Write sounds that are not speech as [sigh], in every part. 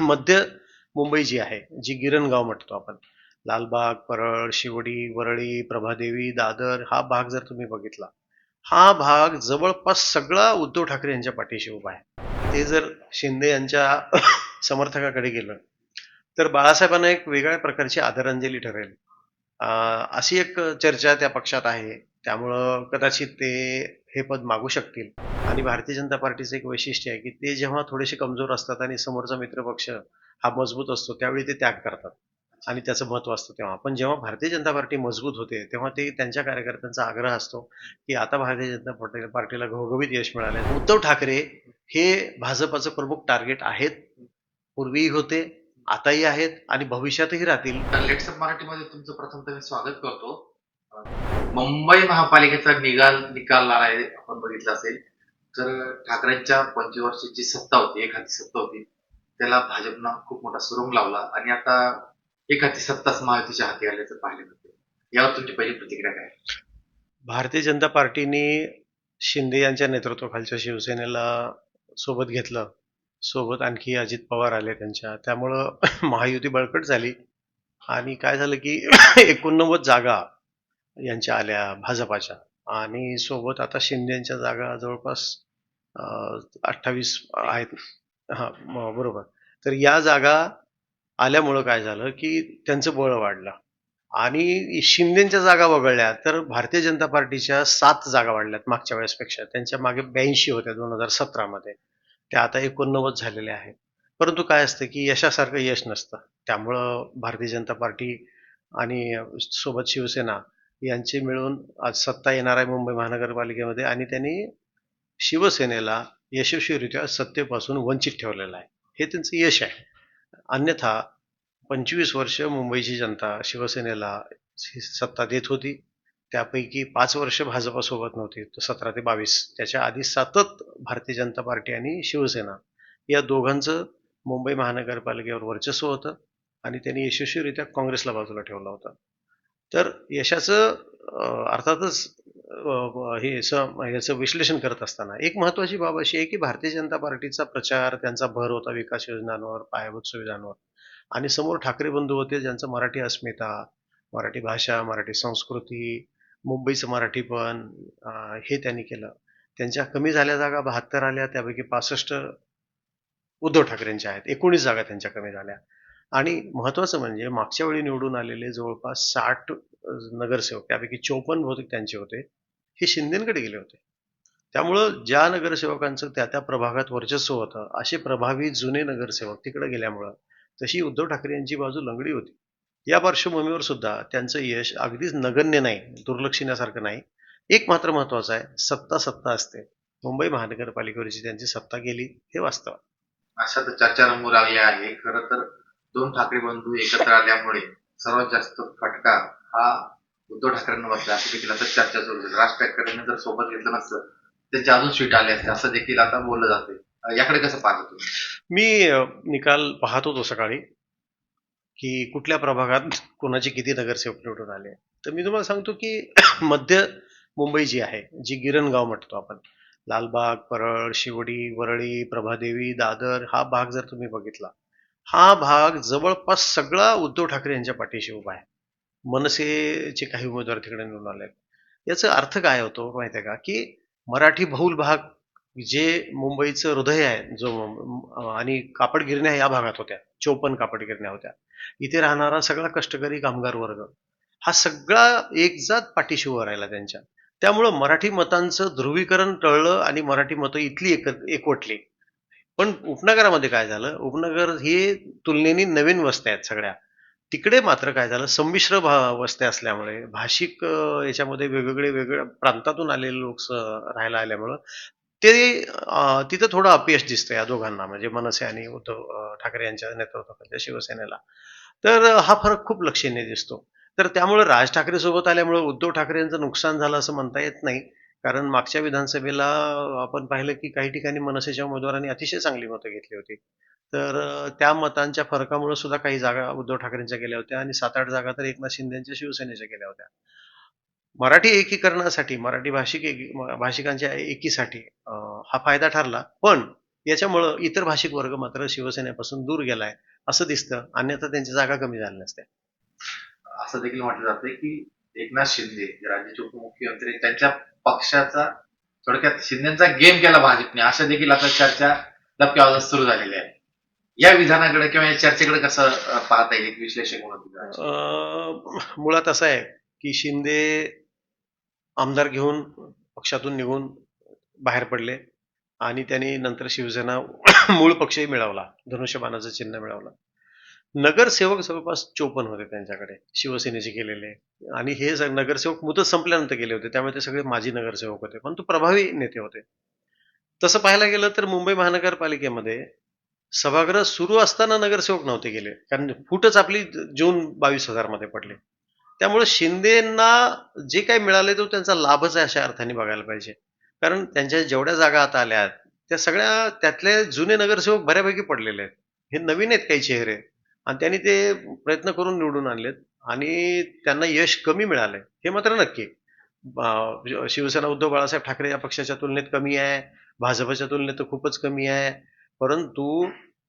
मध्य मुंबई जी आहे जी गिरणगाव म्हणतो आपण. लालबाग परळ शिवडी वरळी प्रभादेवी दादर हा भाग जर तुम्ही बघितला हा भाग जवळपास सगळा उद्धव ठाकरे यांच्या पाठीशी उभा आहे. ते जर शिंदे यांच्या [coughs] समर्थकाकडे गेलं तर बाळासाहेबांना एक वेगळ्या प्रकारची आदरांजली ठरेल. अशी एक चर्चा त्या पक्षात आहे. त्यामुळं कदाचित ते हे पद मागू शकतील. आणि भारतीय जनता पार्टीचं एक वैशिष्ट्य आहे की ते जेव्हा थोडेसे कमजोर असतात आणि समोरचा मित्रपक्ष हा मजबूत असतो त्यावेळी ते त्याग करतात. आणि त्याचं महत्त्व असतं तेव्हा. पण जेव्हा भारतीय जनता पार्टी मजबूत होते तेव्हा ते त्यांच्या कार्यकर्त्यांचा आग्रह असतो की आता भारतीय जनता पार्टी पार्टीला घवघवीत यश मिळाले उद्धव ठाकरे हे भाजपाचं प्रमुख टार्गेट आहेत. पूर्वीही होते आताही आहेत आणि भविष्यातही राहतील. लेट्सअप मराठीमध्ये तुमचं प्रथम मी स्वागत करतो. मुंबई महापालिकेचा निकाल निकाल आहे आपण बघितला असेल. तर ठाकरेंच्या पंचवर्षीची सत्ता होती एक हाती सत्ता होती त्याला भाजपनं खूप मोठा सुरुंग लावला. आणि आता एक हाती सत्ताच महायुतीच्या हाती आल्याचं पाहिले जाते. यावर तुमची पहिली प्रतिक्रिया काय? भारतीय जनता पार्टीने शिंदे यांच्या नेतृत्वाखालच्या शिवसेनेला सोबत घेतलं. सोबत आणखी अजित पवार आले त्यांच्या. त्यामुळं [coughs] महायुती बळकट झाली. आणि काय झालं की [coughs] एकोणनव्वद जागा यांच्या आल्या भाजपाच्या. आणि सोबत आता शिंदे यांच्या जागा जवळपास अठ्ठावीस आहेत. हां बरोबर. तर या जागा आल्यामुळं काय झालं की त्यांचं बळ वाढलं. आणि शिंदेच्या जागा वगळल्या तर भारतीय जनता पार्टीच्या सात जागा वाढल्यात मागच्या वेळेसपेक्षा. त्यांच्या मागे ब्याऐंशी होत्या दोन हजार सतरामध्ये. त्या आता एकोणनव्वद झालेल्या आहेत. परंतु काय असतं की यशासारखं यश नसतं. त्यामुळं भारतीय जनता पार्टी आणि सोबत शिवसेना यांची मिळून आज सत्ता येणार आहे मुंबई महानगरपालिकेमध्ये आणि त्यांनी शिवसेनेला यशस्वीरित्या सत्तेपासून वंचित ठेवलेलं आहे. हे त्यांचं यश आहे. अन्यथा पंचवीस वर्ष मुंबईची जनता शिवसेनेला सत्ता देत होती. त्यापैकी पाच वर्ष भाजपासोबत नव्हती. तर सतरा ते बावीस. त्याच्या आधी सतत भारतीय जनता पार्टी आणि शिवसेना या दोघांचं मुंबई महानगरपालिकेवर वर्चस्व होतं आणि त्यांनी यशस्वीरित्या काँग्रेसला बाजूला ठेवलं होतं. तर यशाचं अर्थातच हे याचं विश्लेषण करत असताना एक महत्वाची बाब अशी आहे की भारतीय जनता पार्टीचा प्रचार त्यांचा भर होता विकास योजनांवर पायाभूत सुविधांवर. आणि समोर ठाकरे बंधू होते ज्यांचं मराठी अस्मिता मराठी भाषा मराठी संस्कृती मुंबईचं मराठीपण हे त्यांनी केलं. त्यांच्या कमी झाल्या जागा बहात्तर आल्या त्यापैकी पासष्ट उद्धव ठाकरेंच्या आहेत. एकोणीस जागा त्यांच्या कमी झाल्या. आणि महत्वाचं म्हणजे मागच्या वेळी निवडून आलेले जवळपास साठ नगरसेवक त्यापैकी चोपन्न बहुतेक त्यांचे होते. हे शिंदेकडे गेले होते. त्यामुळं ज्या नगरसेवकांचं त्या त्या प्रभागात वर्चस्व होतं असे प्रभावी जुने नगरसेवक तिकडे गेल्यामुळं तशी उद्धव ठाकरे यांची बाजू लंगडी होती. या पार्श्वभूमीवर सुद्धा त्यांचं यश अगदीच नगण्य नाही दुर्लक्षण्यासारखं नाही. एक मात्र महत्वाचं आहे सत्ता सत्ता असते. मुंबई महानगरपालिकेवरची त्यांची सत्ता गेली हे वास्तव अशा तर चर्चा रंगू लागली आहे. खरं तर दोन ठाकरे बंधू एकत्र आल्यामुळे सर्वात जास्त फटका हा उद्धव ठाकरेंना बसला असं देखील आता चर्चा सुरू झाली. राज ठाकरेंना जर सोबत घेतलं नसतं त्यांच्या अजून सीट आले असते असं देखील आता बोललं जाते याकडे कसं पाहतो मी निकाल पाहत होतो सकाळी की कुठल्या प्रभागात कोणाचे किती नगरसेवक निवडून आले तर मी तुम्हाला सांगतो की [coughs] मध्य मुंबई जी आहे जी गिरणगाव म्हणतो आपण लालबाग परळ शिवडी वरळी प्रभादेवी दादर हा भाग जर तुम्ही बघितला हा भाग जवळपास सगळा उद्धव ठाकरे यांच्या पाठीशी उभा आहे. मनसेचे काही उमेदवार तिकडे निवडून आले याचा अर्थ काय होतो माहिती आहे का? की मराठी बहुल भाग जे मुंबईचं हृदय आहे जो आणि कापड गिरण्या या भागात होत्या चोपन कापड गिरण्या होत्या इथे राहणारा सगळा कष्टकरी कामगार वर्ग हा सगळा एकजात पाठीशी उभा राहिला त्यांच्या. त्यामुळं मराठी मतांचं ध्रुवीकरण टळलं आणि मराठी मतं इथली एक एकवटली. पण उपनगरामध्ये काय झालं? उपनगर हे तुलनेने नवीन वस्त्या आहेत सगळ्या. तिकडे मात्र काय झालं? संमिश्र भा वस्त्या असल्यामुळे भाषिक याच्यामध्ये वेगवेगळे वेगळ्या प्रांतातून आलेले लोक स- राहायला आल्यामुळं ते तिथं थोडं अपयश दिसतं या दोघांना. म्हणजे मनसे आणि उद्धव ठाकरे यांच्या नेतृत्वाखालच्या शिवसेनेला. तर हा फरक खूप लक्षणीय दिसतो. तर त्यामुळे राज ठाकरे सोबत आल्यामुळे उद्धव ठाकरे यांचं नुकसान झालं असं म्हणता येत नाही. कारण मागच्या विधानसभेला आपण पाहिलं की काही ठिकाणी मनसेच्या उमेदवारांनी अतिशय चांगली मतं घेतली होती. तर त्या मतांच्या फरकामुळे सुद्धा काही जागा उद्धव ठाकरेंच्या गेल्या होत्या आणि सात आठ जागा तर एकनाथ शिंदेच्या शिवसेनेच्या गेल्या होत्या. मराठी एकीकरणासाठी मराठी भाषिक एकी भाषिकांच्या एकीसाठी हा फायदा ठरला. पण याच्यामुळं इतर भाषिक वर्ग मात्र शिवसेनेपासून दूर गेलाय असं दिसतं. अन्यथा त्यांची जागा कमी झाल्या नसत्या. असं देखील म्हटलं जातंय की एकनाथ शिंदे राज्याचे उपमुख्यमंत्री त्यांच्या पक्षाचा थोडक्यात शिंदेचा गेम केला भाजपने. अशा देखील आता चर्चा दबक्यावर सुरू झालेल्या आहे या विधानाकडे किंवा या चर्चेकडे कसं पाहता येईल एक विश्लेषक म्हणून अं, मुळात असं आहे की शिंदे आमदार घेऊन पक्षातून निघून बाहेर पडले आणि त्यांनी नंतर शिवसेना मूळ पक्षही मिळवला. धनुष्यबाणाचं चिन्ह मिळवलं. नगरसेवक जवळपास चोपन्न होते त्यांच्याकडे शिवसेनेचे केलेले. आणि हे नगरसेवक मुदत संपल्यानंतर गेले होते. त्यामुळे ते सगळे माजी नगरसेवक होते. पण तो प्रभावी नेते होते. तसं पाहायला गेलं तर मुंबई महानगरपालिकेमध्ये सभागृह सुरू असताना नगरसेवक नव्हते गेले. कारण फूटच आपली जून बावीस हजारमध्ये पडले. त्यामुळे शिंदेना जे काही मिळाले तो त्यांचा लाभच आहे अशा अर्थाने बघायला पाहिजे. कारण त्यांच्या जेवढ्या जागा आता आल्या आहेत त्या सगळ्या त्यातले जुने नगरसेवक बऱ्यापैकी पडलेले आहेत. हे नवीन आहेत काही चेहरे. आणि त्यांनी ते प्रयत्न करून निवडून आणलेत. आणि त्यांना यश कमी मिळालंय. हे मात्र नक्की शिवसेना उद्धव बाळासाहेब ठाकरे या पक्षाच्या तुलनेत कमी आहे. भाजपच्या तुलनेत तर खूपच कमी आहे. परंतु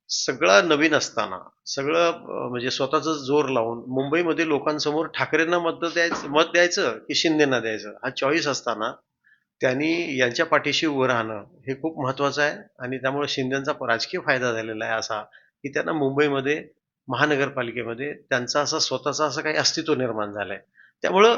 सगळं नवीन असताना सगळं म्हणजे स्वतःच जोर लावून मुंबईमध्ये लोकांसमोर ठाकरेंना मत द्यायचं मत द्यायचं की शिंदेना द्यायचं हा चॉईस असताना त्यांनी यांच्या पाठीशी उभं राहणं हे खूप महत्वाचं आहे. आणि त्यामुळे शिंदेचा राजकीय फायदा झालेला आहे असा की त्यांना मुंबईमध्ये महानगरपालिकेमध्ये त्यांचा असा स्वतःचा असं काही अस्तित्व निर्माण झालंय. त्यामुळं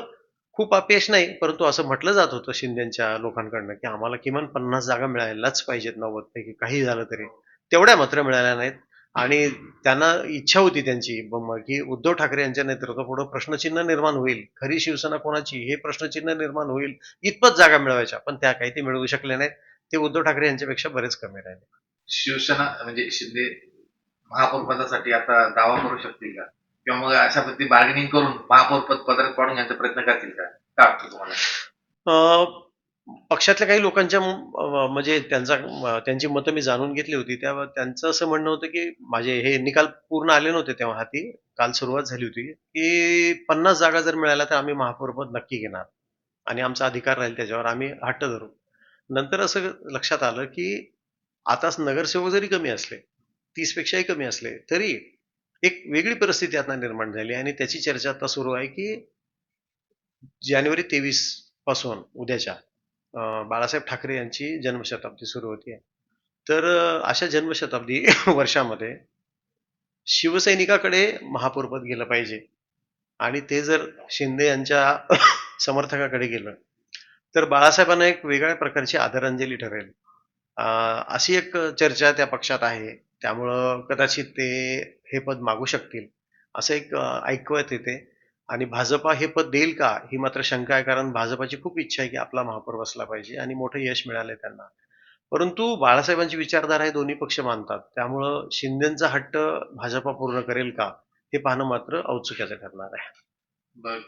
खूप अपयश नाही परंतु असं म्हटलं जात होतं शिंदेच्या लोकांकडनं की आम्हाला किमान पन्नास जागा मिळायलाच पाहिजेत नव्वद पैकी काही झालं तरी. तेवढ्या मात्र मिळाल्या नाहीत. आणि त्यांना इच्छा होती त्यांची की उद्धव ठाकरे यांच्या नेतृत्वापुढे प्रश्नचिन्ह निर्माण होईल. खरी शिवसेना कोणाची? हे प्रश्नचिन्ह निर्माण होईल. इतपत जागा मिळवायच्या पण त्या काही ते मिळवू शकले नाहीत. ते उद्धव ठाकरे यांच्यापेक्षा बरेच कमी राहिले. शिवसेना म्हणजे शिंदे महापौरपदासाठी आता दावा करू शकतील का? किंवा मग अशा पद्धती बार्गेनिंग करून महापौरपद पदरात पाडून घ्यायचा प्रयत्न करतील का? काय वाटतं तुम्हाला? पक्षातल्या काही लोकांच्या म्हणजे त्यांचा त्यांची मतं मी जाणून घेतली होती. त्या त्यांचं असं म्हणणं होतं की माझे हे निकाल पूर्ण आले नव्हते तेव्हा हाती. काल सुरुवात झाली होती. की पन्नास जागा जर मिळाल्या तर आम्ही महापौरपद नक्की घेणार. आणि आमचा अधिकार राहील त्याच्यावर. आम्ही हट्ट धरू. नंतर असं लक्षात आलं की आताच नगरसेवक जरी कमी असले तीसपेक्षाही कमी असले तरी एक वेगळी परिस्थिती आता निर्माण झाली आणि त्याची चर्चा आता सुरू आहे की जानेवारी तेवीसपासून उद्याच्या बाळासाहेब ठाकरे यांची जन्मशताब्दी सुरू होती तर अशा जन्मशताब्दी [laughs] वर्षामध्ये शिवसैनिकाकडे महापौरपद गेलं पाहिजे आणि ते जर शिंदे यांच्या [laughs] समर्थकाकडे गेलं तर बाळासाहेबांना एक वेगळ्या प्रकारची आदरांजली ठरेल. अशी एक चर्चा त्या पक्षात आहे. त्यामुळं कदाचित ते हे पद मागू शकतील. असं एक अं, ऐकवत येते. आणि भाजपा हे पद देईल का? ही मात्र शंका आहे कारण भाजपाची खूप इच्छा आहे की आपला महापौर बसला पाहिजे आणि मोठं यश मिळालंय त्यांना. परंतु बाळासाहेबांची विचारधारा हे दोन्ही पक्ष मानतात. त्यामुळं शिंदेचा हट्ट भाजपा पूर्ण करेल का? हे पाहणं मात्र औत्सुक्याचं ठरणार आहे. बर.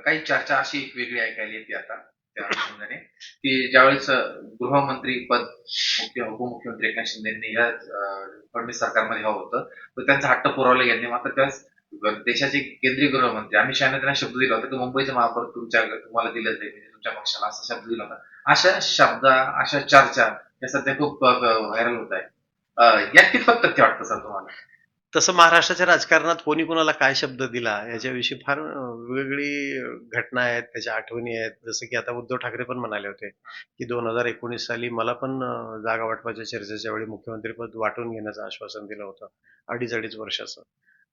काही चर्चा अशी एक वेगळी ऐकायला येते आता. त्या अनुषंगाने की ज्यावेळेस गृहमंत्री पद मुख्य उपमुख्यमंत्री एकनाथ शिंदेनी या फडणवीस सरकारमध्ये हवं होतं तर त्यांचा हट्ट पुरवला यांनी. मात्र त्याच देशाचे केंद्रीय गृहमंत्री अमित शहाने त्यांना शब्द दिला होता की मुंबईचं महापौर तुमच्या तुम्हाला दिलं जाईल म्हणजे तुमच्या पक्षाला असा शब्द दिला होता. अशा शब्द अशा चर्चा या सध्या खूप व्हायरल होत आहे. यात कितपत तथ्य वाटतं सर तुम्हाला? तसं महाराष्ट्राच्या राजकारणात कोणी कोणाला काय शब्द दिला याच्याविषयी फार वेगवेगळी घटना आहेत त्याच्या आठवणी आहेत. जसं की आता उद्धव ठाकरे पण म्हणाले होते की दोन हजार एकोणीस साली मला पण जागा वाटपाच्या चर्चेच्या वेळी मुख्यमंत्रीपद वाटून घेण्याचं आश्वासन दिलं होतं अडीच अडीच वर्षाचं.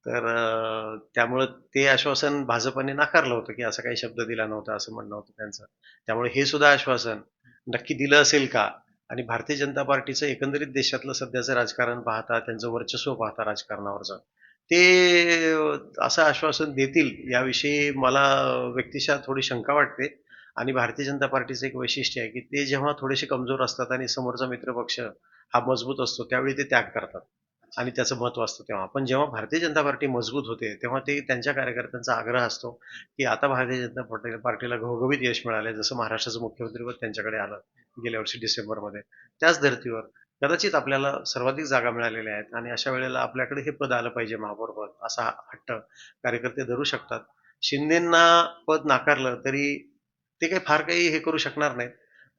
तर त्यामुळं ते आश्वासन भाजपाने नाकारलं होतं की असं काही शब्द दिला नव्हता असं म्हणणं होतं त्यांचं. त्यामुळे हे सुद्धा आश्वासन नक्की दिलं असेल का? आणि भारतीय जनता पार्टीचं एकंदरीत देशातलं सध्याचं राजकारण पाहता त्यांचं वर्चस्व पाहता राजकारणावरचं. ते असं आश्वासन देतील याविषयी मला व्यक्तिशः थोडी शंका वाटते. आणि भारतीय जनता पार्टीचं एक वैशिष्ट्य आहे की ते जेव्हा थोडेसे कमजोर असतात आणि समोरचा मित्रपक्ष हा मजबूत असतो त्यावेळी ते त्याग करतात. आणि त्याचं महत्त्व असतं तेव्हा. पण जेव्हा भारतीय जनता पार्टी मजबूत होते तेव्हा ते त्यांच्या कार्यकर्त्यांचा आग्रह असतो की आता भारतीय जनता पार्टी पार्टीला घवघवीत यश मिळाले जसं महाराष्ट्राचं मुख्यमंत्रीपद त्यांच्याकडे आलं गेल्या वर्षी डिसेंबरमध्ये. त्याच धर्तीवर कदाचित आपल्याला सर्वाधिक जागा मिळालेल्या आहेत आणि अशा वेळेला आपल्याकडे हे पद आलं पाहिजे महापौरपद असा हट्ट कार्यकर्ते धरू शकतात. शिंदेना पद नाकारलं तरी ते काही फार काही हे करू शकणार नाहीत.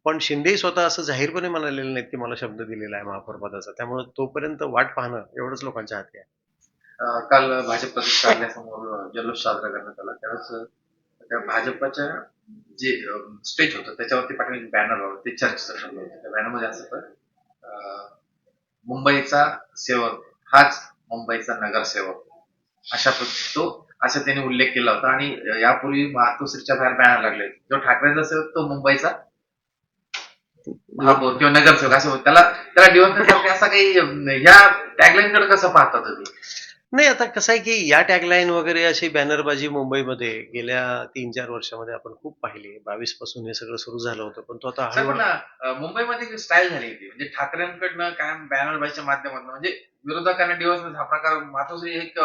पण शिंदे स्वतः असं जाहीरपणे म्हणालेले नाहीत की मला शब्द दिलेला आहे महापौर पदाचा त्यामुळे तोपर्यंत वाट पाहणं एवढंच लोकांच्या हाती आहे. काल भाजप प्रदेश कार्यालयासमोर जल्लोष साजरा करण्यात आला. त्यावेळेस त्या भाजपच्या जे स्टेज होतं त्याच्यावरती पाठवले बॅनर लावलं. ते चर्चेचं ठरलं होतं. त्या बॅनरमध्ये असं तर मुंबईचा सेवक हाच मुंबईचा नगरसेवक. अशा तो असा त्यांनी उल्लेख केला होता. आणि यापूर्वी मातोश्रीच्या बाहेर बॅनर लागले जो ठाकरेंचा सेवक तो मुंबईचा महापौर किंवा नगरसेवक असं. त्याला त्याला असा काही ह्या टॅगलाईन कडे कसं पाहता तुम्ही नाही आता कसं आहे की या टॅगलाईन वगैरे अशी बॅनरबाजी मुंबईमध्ये गेल्या तीन चार वर्षामध्ये आपण खूप पाहिली बावीसपासून हे सगळं सुरू झालं होतं पण तो आता मुंबईमध्ये स्टाईल झाली होती म्हणजे ठाकरेंकडनं काय बॅनर बाईच्या माध्यमातून म्हणजे विरोधकांना दिवस हा प्रकार मातोश्री एक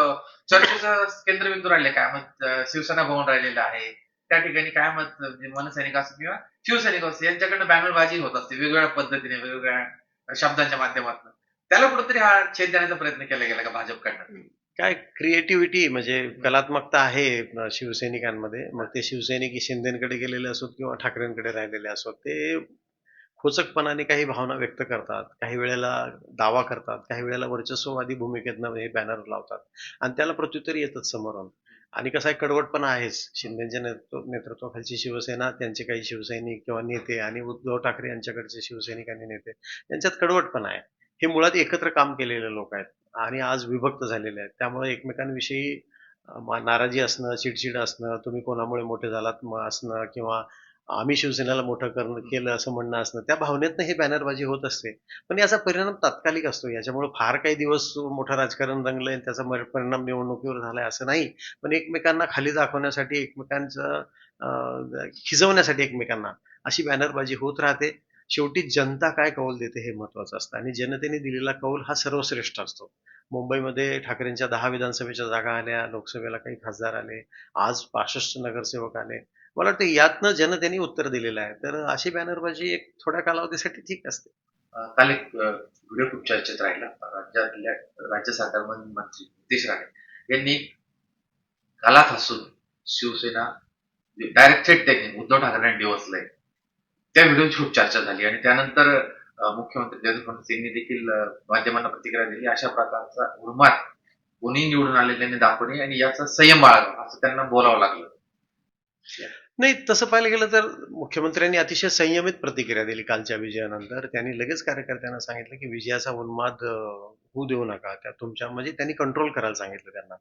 चर्चेचं केंद्रबिंदू राहिले काय अं, शिवसेना भवन राहिलेलं आहे त्या ठिकाणी काय मत म्हणजे मनसैनिक असो किंवा शिवसैनिक असते यांच्याकडनं बॅनरबाजी होत असते वेगवेगळ्या पद्धतीने वेगवेगळ्या शब्दांच्या माध्यमातून. त्याला कुठेतरी हा छेद देण्याचा प्रयत्न केला गेला का भाजपकडनं? काय क्रिएटिव्हिटी म्हणजे कलात्मकता आहे शिवसैनिकांमध्ये. मग ते शिवसैनिक शिंदेकडे गेलेले असोत किंवा ठाकरेंकडे राहिलेले असोत ते खोचकपणाने काही भावना व्यक्त करतात. काही वेळेला दावा करतात काही वेळेला वर्चस्ववादी भूमिकेतनं हे बॅनर लावतात. आणि त्याला प्रत्युत्तर येतात समोरून. आणि कसं आहे कडवटपणा आहेच. शिंदेच्या नेतृत्व नेतृत्वाखालची शिवसेना त्यांचे काही शिवसैनिक किंवा नेते आणि उद्धव ठाकरे यांच्याकडचे शिवसैनिक आणि नेते यांच्यात कडवटपणा आहे. हे मुळात एकत्र काम केलेले लोक आहेत आणि आज विभक्त झालेले आहेत. त्यामुळे एकमेकांविषयी नाराजी असणं चिडचिड असणं तुम्ही कोणामुळे मोठे झालात असणं किंवा आम्ही शिवसेनेला मोठं करणं केलं असं म्हणणं असणं त्या भावनेतनं हे बॅनरबाजी होत असते. पण याचा परिणाम तात्कालिक असतो. याच्यामुळे फार काही दिवस मोठं राजकारण रंगलंय आणि त्याचा मर- परिणाम निवडणुकीवर झालाय असं नाही. पण एकमेकांना खाली दाखवण्यासाठी एकमेकांचं खिजवण्यासाठी एकमेकांना अशी बॅनरबाजी होत राहते. शेवटी जनता काय कौल देते हे महत्वाचं असतं. आणि जनतेने दिलेला कौल हा सर्वश्रेष्ठ असतो. मुंबईमध्ये ठाकरेंच्या दहा विधानसभेच्या जागा आल्या लोकसभेला काही खासदार आले आज पासष्ट नगरसेवक आले मला वाटतं यातनं जनतेने उत्तर दिलेलं आहे. तर अशी बॅनरबाजी एक थोड्या कालावधीसाठी ठीक असते. काल एक व्हिडिओ खूप चर्चेत राहिला. राज्यातल्या राज्य सरकार मंत्री नितेश राणे यांनी काला हसून शिवसेना डायरेक्ट थेट त्यांनी उद्धव ठाकरेंनी डिवचलंय त्या व्हिडिओची खूप चर्चा झाली आणि त्यानंतर मुख्यमंत्री देवेंद्र फडणवीस यांनी देखील माध्यमांना प्रतिक्रिया दिली. अशा प्रकारचा उर्मात कोणी निवडून आलेल्याने दाखवणे आणि याचा संयम बाळगा असं त्यांना बोलावं लागलं. नाही तसं पाहायला गेलं तर मुख्यमंत्र्यांनी अतिशय संयमित प्रतिक्रिया दिली कालच्या विजयानंतर. त्यांनी लगेच कार्यकर्त्यांना सांगितलं की विजयाचा उन्माद अं, होऊ देऊ नका. त्या तुमच्या म्हणजे त्यांनी कंट्रोल करायला सांगितलं त्यांना.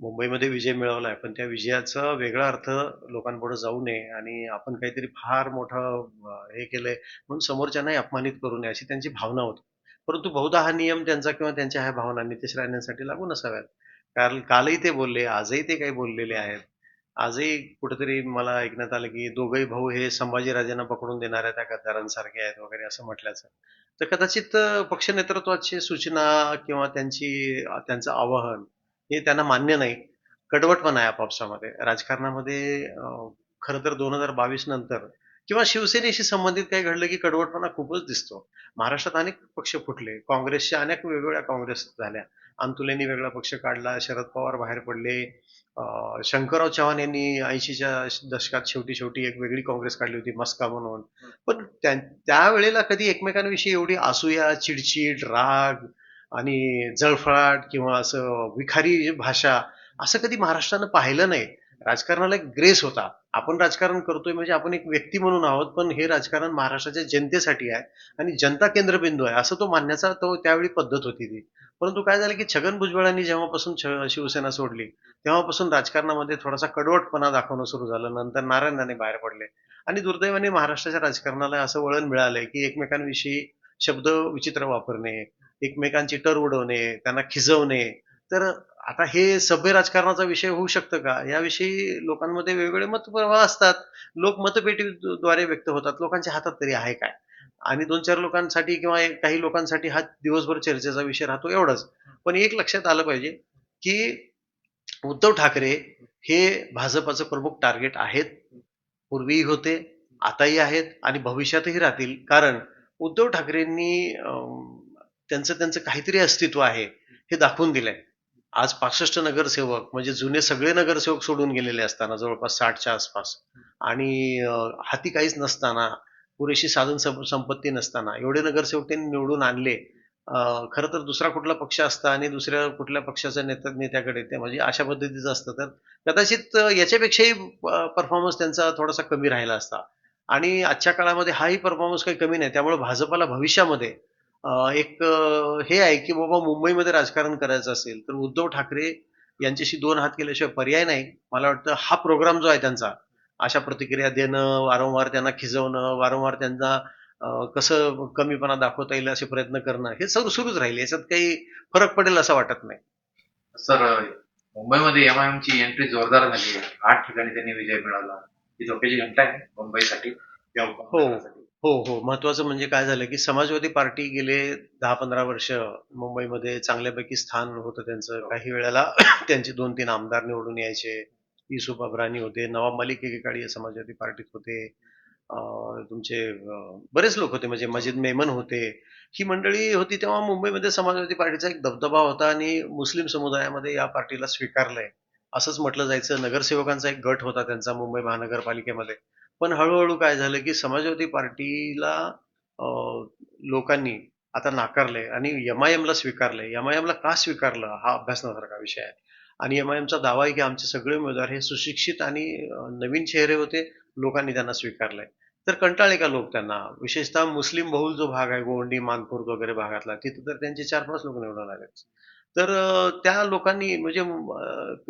मुंबईमध्ये विजय मिळवलाय पण त्या विजयाचा वेगळा अर्थ लोकांपुढे जाऊ नये आणि आपण काहीतरी फार मोठं अं, हे केलंय म्हणून समोरच्यांनाही अपमानित करू नये अशी त्यांची भावना होती. परंतु बहुधा हा नियम त्यांचा किंवा त्यांच्या ह्या भावना नितेश राणेंसाठी लागू नसाव्यात. कारण कालही ते बोलले आजही ते काही बोललेले आहेत. आजही कुठेतरी मला ऐकण्यात आलं की दोघही भाऊ हे संभाजीराजांना पकडून देणाऱ्या त्या गद्दारांसारखे आहेत वगैरे असं म्हटल्याचं. तर कदाचित पक्ष नेतृत्वाची सूचना किंवा त्यांची त्यांचं आवाहन हे त्यांना मान्य नाही. कडवटपणा आहे आपापसामध्ये. राजकारणामध्ये खर खरं तर दोन हजार बावीस नंतर किंवा शिवसेनेशी संबंधित काही घडलं की कडवटपणा खूपच दिसतो. महाराष्ट्रात अनेक पक्ष फुटले. काँग्रेसच्या अनेक वेगवेगळ्या काँग्रेस झाल्या. अंतुलेंनी वेगळा पक्ष काढला. शरद पवार बाहेर पडले. शंकरराव चव्हाण यांनी ऐंशीच्या दशकात शेवटी शेवटी एक वेगळी काँग्रेस काढली होती मस्का म्हणून. पण त्यावेळेला कधी एकमेकांविषयी एवढी असूया चिडचिड राग आणि जळफळाट किंवा असं विखारी भाषा असं कधी महाराष्ट्रानं पाहिलं नाही. राजकारणाला एक ग्रेस होता. आपण राजकारण करतोय म्हणजे आपण एक व्यक्ती म्हणून आहोत पण हे राजकारण महाराष्ट्राच्या जनतेसाठी आहे आणि जनता केंद्रबिंदू आहे. असं तो मानण्याचा तो त्यावेळी पद्धत होती ती. परंतु काय झालं की छगन भुजबळांनी जेव्हापासून छ- शिवसेना सोडली तेव्हापासून राजकारणामध्ये थोडासा कडवटपणा दाखवणं सुरू झालं. नंतर नारायण राणे बाहेर पडले. आणि दुर्दैवाने महाराष्ट्राच्या राजकारणाला असं वळण मिळालंय की एकमेकांविषयी शब्द विचित्र वापरणे एकमेकांची टर उडवणे त्यांना खिजवणे. तर आता हे सभ्य राजकारणाचा विषय होऊ शकतं का? याविषयी लोकांमध्ये वेगवेगळे मतप्रवाह असतात. लोक मतपेटीद्वारे व्यक्त होतात. लोकांच्या हातात तरी आहे काय? आणि दोन चार लोकांसाठी किंवा एक- काही लोकांसाठी हा दिवसभर चर्चेचा विषय राहतो एवढंच. पण एक लक्षात आलं पाहिजे की उद्धव ठाकरे हे भाजपाचं प्रमुख टार्गेट आहेत. पूर्वीही होते आताही आहेत आणि भविष्यातही राहतील. कारण उद्धव ठाकरेंनी त्यांचं त्यांचं काहीतरी अस्तित्व आहे हे दाखवून दिलंय. आज पासष्ट नगरसेवक म्हणजे जुने सगळे नगरसेवक सोडून गेलेले असताना जवळपास साठच्या आसपास. आणि हाती काहीच नसताना पुरेशी साधन संपत्ती नसताना. एवढे नगरसेवक त्यांनी निवडून आणले. खरं तर दुसरा कुठला पक्ष असता आणि दुसऱ्या कुठल्या पक्षाच्या नेत्या नेत्याकडे ते म्हणजे अशा पद्धतीचं असतं. तर कदाचित याच्यापेक्षाही परफॉर्मन्स त्यांचा थोडासा कमी राहिला असता. आणि आजच्या काळामध्ये हाही परफॉर्मन्स काही कमी नाही. त्यामुळे भाजपाला भविष्यामध्ये एक हे आहे की बाबा मुंबईमध्ये राजकारण करायचं असेल तर उद्धव ठाकरे यांच्याशी दोन हात केल्याशिवाय पर्याय नाही. मला वाटतं हा प्रोग्राम जो आहे त्यांचा अशा प्रतिक्रिया देणं वारंवार त्यांना खिजवणं वारंवार त्यांना कसं कमीपणा दाखवता येईल असे प्रयत्न करणं हे सर्व सुरूच राहील. याच्यात काही फरक पडेल असं वाटत नाही. सर मुंबईमध्ये एम ची एंट्री जोरदार झाली आहे. आठ ठिकाणी त्यांनी विजय मिळवला. ही झोपेची घंटा आहे मुंबईसाठी. किंवा उपमुख्यमंत्र्यांसाठी. हो हो. महत्वाचं म्हणजे काय झालं की समाजवादी पार्टी गेले दहा पंधरा वर्ष मुंबईमध्ये चांगल्यापैकी स्थान होतं त्यांचं. काही वेळेला [coughs] त्यांचे दोन तीन आमदार निवडून यायचे. युसुफ अब्रानी होते. नवाब मलिक एकेकाळी समाजवादी पार्टीत होते. तुमचे बरेच लोक होते. म्हणजे मजिद मेमन होते. ही मंडळी होती तेव्हा मुंबईमध्ये समाजवादी पार्टीचा एक दबदबा होता आणि मुस्लिम समुदायामध्ये या पार्टीला स्वीकारलंय. असंच म्हटलं जायचं. नगरसेवकांचा एक गट होता त्यांचा मुंबई महानगरपालिकेमध्ये. पण हळूहळू काय झालं की समाजवादी पार्टीला लोकांनी आता नाकारलंय आणि एम आय स्वीकारलंय. एम का स्वीकारलं? हा अभ्यासण्यासारखा विषय आहे. आणि एम आय एमचा दावा आहे की आमचे सगळे उमेदवार हे सुशिक्षित आणि नवीन चेहरे होते लोकांनी त्यांना स्वीकारलंय. तर कंटाळे का लोक त्यांना? विशेषतः मुस्लिम बहुल जो भाग आहे गोवंडी मानखुर्द वगैरे भागातला तिथं तर त्यांचे चार पाच लोक निवडून आले तर त्या लोकांनी म्हणजे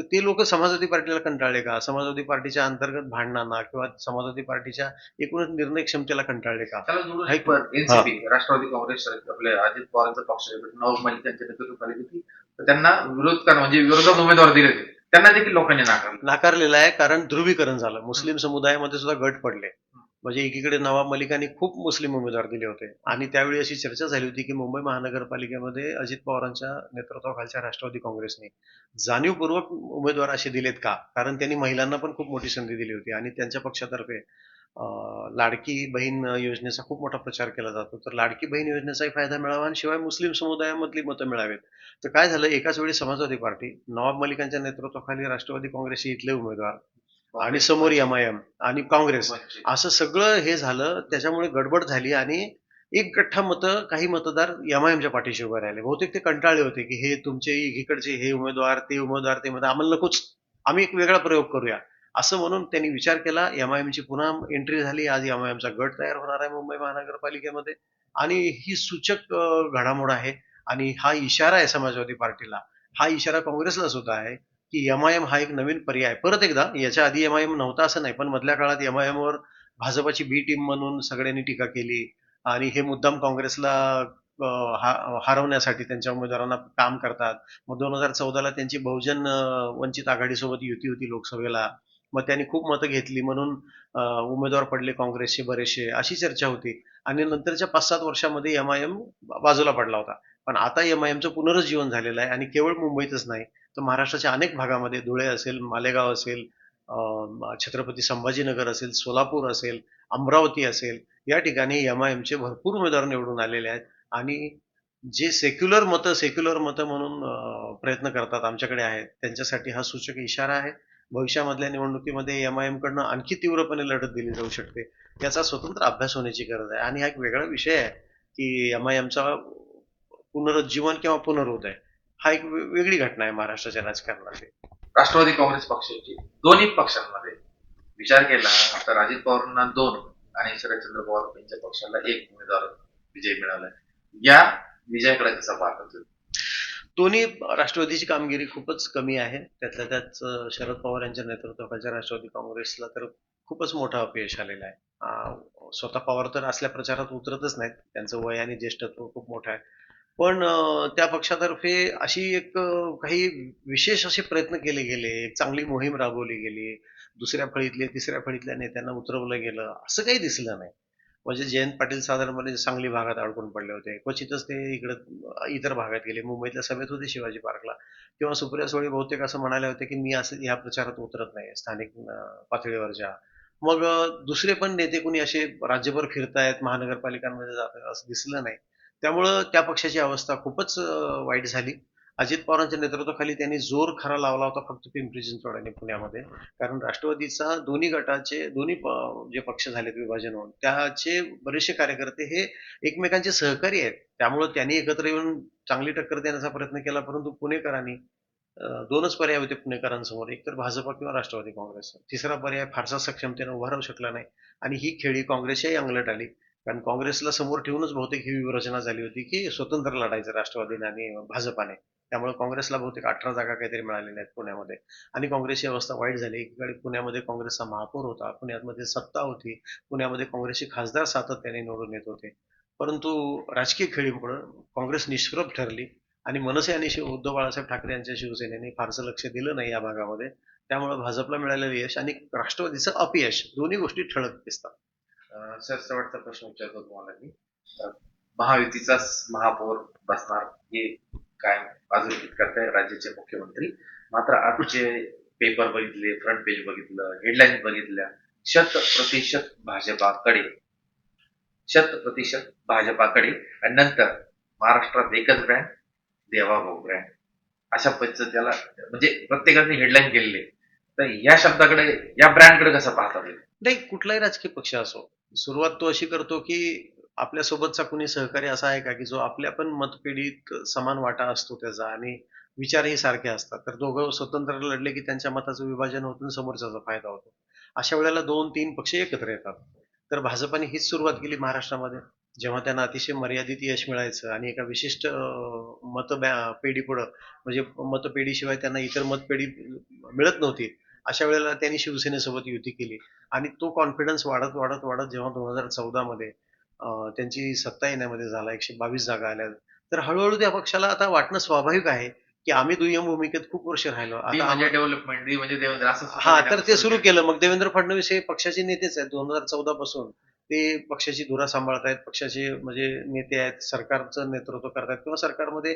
ते लोक समाजवादी पार्टीला कंटाळले का? समाजवादी पार्टीच्या अंतर्गत भांडणांना किंवा समाजवादी पार्टीच्या एकूणच निर्णय क्षमतेला कंटाळले का? राष्ट्रवादी काँग्रेस आपले अजित पवारांचा पक्ष आहे, नवाब मलिक यांच्या नेतृत्वाखाली त्यांना विरोध करणं म्हणजे विरोधात उमेदवार दिले त्यांना देखील लोकांनी नाकारलं. नाकारलेलं आहे कारण ध्रुवीकरण झालं. मुस्लिम समुदायामध्ये सुद्धा गट पडले. म्हणजे एकीकडे नवाब मलिकांनी खूप मुस्लिम उमेदवार दिले होते. आणि त्यावेळी अशी चर्चा झाली होती की मुंबई महानगरपालिकेमध्ये अजित पवारांच्या नेतृत्वाखालच्या राष्ट्रवादी काँग्रेसने जाणीवपूर्वक उमेदवार असे दिलेत का? कारण त्यांनी महिलांना पण खूप मोठी संधी दिली होती आणि त्यांच्या पक्षातर्फे लाडकी बहीण योजनेचा खूप मोठा प्रचार केला जातो. तर लाडकी बहीण योजनेचाही फायदा मिळावा आणि शिवाय मुस्लिम समुदायामधली मतं मिळावेत. तर काय झालं? एकाच वेळी समाजवादी पार्टी नवाब मलिकांच्या नेतृत्वाखाली राष्ट्रवादी काँग्रेसचे इथले उमेदवार आणि समोर एम आय एम आणि काँग्रेस. असं सगळं हे झालं त्याच्यामुळे गडबड झाली आणि एक गठ्ठा मतं काही मतदार एम आय एमच्या पाठीशी उभे राहिले. बहुतेक ते कंटाळले होते की हे तुमचे इकडचे हे उमेदवार ते उमेदवार ते उमेदवार. आम्हाला नकोच. आम्ही एक वेगळा प्रयोग करूया. असं म्हणून त्यांनी विचार केला. एम आय एमची पुन्हा एंट्री झाली. आज एम आय एमचा गट तयार होणार आहे मुंबई महानगरपालिकेमध्ये. आणि ही सूचक घडामोड आहे. आणि हा इशारा आहे समाजवादी पार्टीला. हा इशारा काँग्रेसला सुद्धा आहे की एम आय एम हा एक नवीन पर्याय. परत एकदा याच्या आधी एम आय एम नव्हता असं नाही पण मधल्या काळात एम आय एमवर भाजपाची बी टीम म्हणून सगळ्यांनी टीका केली. आणि हे मुद्दाम काँग्रेसला हा- हरवण्यासाठी त्यांच्या उमेदवारांना काम करतात. मग दोन हजार चौदाला त्यांची बहुजन वंचित आघाडीसोबत युती होती लोकसभेला. मग त्यांनी खूप मतं घेतली. म्हणून उमेदवार पडले काँग्रेसचे बरेचसे अशी चर्चा होती. आणि नंतरच्या पाच सात वर्षामध्ये एम आय एम बाजूला पडला होता. पण आता एम आय एमचं पुनरुज्जीवन झालेलं आहे आणि केवळ मुंबईतच नाही तर महाराष्ट्राच्या अनेक भागामध्ये धुळे असेल मालेगाव असेल छत्रपती संभाजीनगर असेल सोलापूर असेल अमरावती असेल या ठिकाणी एम आय एमचे भरपूर उमेदवार निवडून आलेले आहेत. आणि जे सेक्युलर मतं सेक्युलर मतं म्हणून प्रयत्न करतात आमच्याकडे आहेत त्यांच्यासाठी हा सूचक इशारा आहे. भविष्यामधल्या निवडणुकीमध्ये एम आय एमकडनं आणखी तीव्रपणे लढत दिली जाऊ शकते याचा स्वतंत्र अभ्यास होण्याची गरज आहे. आणि हा एक वेगळा विषय आहे की एम आय एमचा पुनरुज्जीवन किंवा पुनरुदय हा एक वेगळी घटना आहे महाराष्ट्राच्या राजकारणाची राष्ट्रवादी काँग्रेस पक्षाची दोन्ही पक्षांमध्ये विचार केला तर अजित पवारांना दोन आणि शरदचंद्र पवार यांच्या पक्षाला एक उमेदवार विजय मिळाला. या विजयाकडे कसा पाहता दोन्ही राष्ट्रवादीची कामगिरी खूपच कमी आहे. त्यातल्या त्यात शरद पवार यांच्या नेतृत्वाखालच्या राष्ट्रवादी काँग्रेसला तर खूपच मोठं अपयश आलेलं आहे. स्वतः पवार तर असल्या प्रचारात उतरतच नाहीत. त्यांचं वय आणि ज्येष्ठत्व खूप मोठं आहे. पण त्या पक्षातर्फे अशी एक काही विशेष असे प्रयत्न केले गेले. एक चांगली मोहीम राबवली गेली. दुसऱ्या फळीतले तिसऱ्या फळीतल्या नेत्यांना उतरवलं गेलं. असं काही दिसलं नाही. म्हणजे जयंत पाटील साधारणपणे सांगली भागात अडकून पडले होते. क्वचितच ते इकडं इतर भागात गेले. मुंबईतल्या सभेत होते शिवाजी पार्कला. किंवा सुप्रिया सुळे बहुतेक असं म्हणाले होते की मी असं या प्रचारात उतरत नाही स्थानिक पातळीवरच्या. मग दुसरे पण नेते कुणी असे राज्यभर फिरतायत महानगरपालिकांमध्ये जात असं दिसलं नाही. त्यामुळं त्या पक्षाची अवस्था खूपच वाईट झाली. अजित पवारांच्या नेतृत्वाखाली त्यांनी जोर खरा लावला होता फक्त पिंपरी चिंचवड आणि पुण्यामध्ये. कारण राष्ट्रवादीचा दोन्ही गटाचे दोन्ही प- जे पक्ष झालेत विभाजन होऊन त्याचे बरेचसे कार्यकर्ते हे एकमेकांचे सहकारी आहेत. त्यामुळे त्यांनी एकत्र येऊन चांगली टक्कर देण्याचा प्रयत्न केला परंतु पुणेकरांनी दोनच पर्याय होते पुणेकरांसमोर. एक तर भाजपा किंवा राष्ट्रवादी काँग्रेस. तिसरा पर्याय फारसा सक्षमतेने उभा राहू शकला नाही. आणि ही खेळी काँग्रेसच्याही अंगलट आली. कारण काँग्रेसला समोर ठेवूनच बहुतेक ही विरचना झाली होती की स्वतंत्र लढायचं राष्ट्रवादीने आणि भाजपाने. त्यामुळे काँग्रेसला बहुतेक अठरा जागा काहीतरी मिळालेल्या आहेत पुण्यामध्ये. आणि काँग्रेसची अवस्था वाईट झाली. एकीकडे पुण्यामध्ये काँग्रेसचा महापौर होता. पुण्यामध्ये सत्ता होती. पुण्यामध्ये काँग्रेसचे खासदार सातत्याने निवडून येत होते. परंतु राजकीय खेळीमुळे काँग्रेस निष्प्रभ ठरली. आणि मनसे आणि शिव उद्धव बाळासाहेब ठाकरे यांच्या शिवसेनेने फारसं लक्ष दिलं नाही या भागामध्ये. त्यामुळे भाजपला मिळालेलं यश आणि राष्ट्रवादीचं अपयश दोन्ही गोष्टी ठळक दिसतात. सर शेवटचा प्रश्न विचारतो तुम्हाला मी. महायुतीचाच महापौर बसणार हे काय अधोरेखित करताय राज्याचे मुख्यमंत्री. मात्र आजचे पेपर बघितले फ्रंट पेज बघितलं हेडलाईन बघितल्या शत प्रतिशत भाजपाकडे शत प्रतिशत भाजपाकडे आणि नंतर महाराष्ट्रात एकच ब्रँड देवाभाऊ ब्रँड अशा पद्धतीला म्हणजे प्रत्येकाने हेडलाईन केलेली. तर या शब्दाकडे या ब्रँडकडे कसं पाहता येईल? नाही कुठलाही राजकीय पक्ष असो. सुरुवात तो अशी करतो की आपल्यासोबतचा कुणी सहकारी असा आहे का की जो आपल्या पण मतपेढीत समान वाटा असतो त्याचा आणि विचारही सारखे असतात? तर दोघं स्वतंत्र लढले की त्यांच्या मताचं विभाजन होतं आणि समोरच्याचा फायदा होतो. अशा वेळेला दोन तीन पक्ष एकत्र येतात. तर भाजपाने हीच सुरुवात केली महाराष्ट्रामध्ये जेव्हा त्यांना अतिशय मर्यादित यश मिळायचं आणि एका विशिष्ट मत पेढी पुढं म्हणजे मतपेढीशिवाय त्यांना इतर मतपेढी मिळत नव्हती. अशा वेळेला त्यांनी शिवसेनेसोबत युती केली आणि तो कॉन्फिडन्स वाढत वाढत वाढत जेव्हा दोन हजार चौदामध्ये त्यांची सत्ता येण्यामध्ये झाला एकशे बावीस जागा आल्या. तर हळूहळू त्या पक्षाला आता वाटणं स्वाभाविक आहे की आम्ही दुय्यम भूमिकेत खूप वर्ष राहिलो. आता म्हणजे डेव्हलपमेंट म्हणजे देवेंद्र असं हा तर ते सुरू केलं. मग देवेंद्र फडणवीस हे पक्षाचे नेतेच आहेत. दोन हजार चौदा पासून ते पक्षाची धुरा सांभाळतायत पक्षाचे म्हणजे नेते आहेत. सरकारचं नेतृत्व करतायत किंवा सरकारमध्ये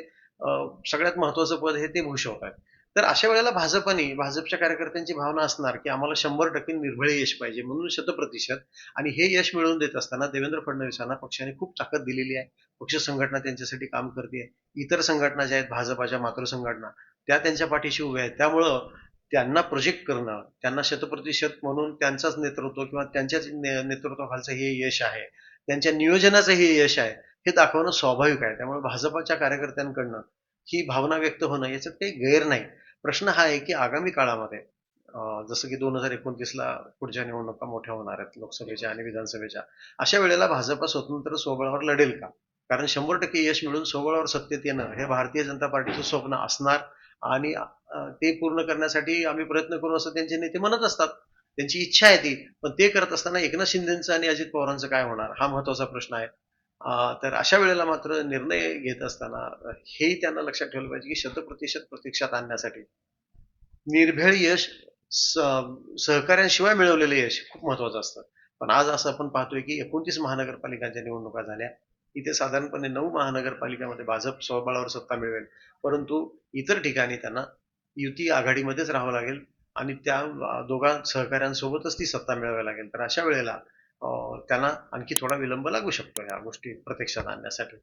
सगळ्यात महत्वाचं पद हे ते भूषवत आहेत. तर अशा वेळेला भाजपने भाजपच्या कार्यकर्त्यांची भावना असणार की आम्हाला शंभर टक्के निर्भय यश पाहिजे म्हणून शतप्रतिशत आणि हे यश मिळवून देत असताना देवेंद्र फडणवीसांना पक्षाने खूप ताकद दिलेली आहे. पक्ष संघटना त्यांच्यासाठी काम करते. इतर संघटना ज्या आहेत भाजपाच्या मातृ संघटना त्या त्यांच्या पाठीशी उभ्या आहेत. त्यामुळं त्यांना प्रोजेक्ट करणं त्यांना शतप्रतिशत म्हणून त्यांचाच नेतृत्व किंवा त्यांच्याच ने- नेतृत्वाखालचं हे यश आहे. त्यांच्या नियोजनाचं हे यश आहे हे दाखवणं स्वाभाविक आहे. त्यामुळे भाजपाच्या कार्यकर्त्यांकडनं ही भावना व्यक्त होणं याच्यात काही गैर नाही. प्रश्न हा आहे की आगामी काळामध्ये जसं की दोन हजार एकोणतीसला पुढच्या निवडणुका मोठ्या होणार आहेत लोकसभेच्या आणि विधानसभेच्या अशा वेळेला भाजपा स्वतंत्र स्वबळावर लढेल का? कारण शंभर टक्के यश मिळून स्वबळावर सत्तेत येणं हे भारतीय जनता पार्टीचं स्वप्न असणार आणि ते पूर्ण करण्यासाठी आम्ही प्रयत्न करू असं त्यांचे नेते म्हणत असतात. त्यांची इच्छा आहे ती पण ते करत असताना एकनाथ शिंदेचं आणि अजित पवारांचं काय होणार? हा महत्त्वाचा प्रश्न आहे. तर अशा वेळेला मात्र निर्णय घेत असताना हेही त्यांना लक्षात ठेवलं पाहिजे की शतप्रतिशत प्रत्यक्षात आणण्यासाठी निर्भेळ यश सहकार्यांशिवाय मिळवलेलं यश खूप महत्वाचं असतं. पण आज असं आपण पाहतोय की एकोणतीस महानगरपालिकांच्या निवडणुका झाल्या. इथे साधारणपणे नऊ महानगरपालिकामध्ये भाजप स्वबळावर सत्ता मिळवेल. परंतु इतर ठिकाणी त्यांना युती आघाडीमध्येच राहावं लागेल आणि त्या दोघां सहकाऱ्यांसोबतच ती सत्ता मिळवावी लागेल. तर अशा वेळेला त्यांना आणखी थोडा विलंब लागू शकतो या गोष्टी प्रत्यक्षात आणण्यासाठी.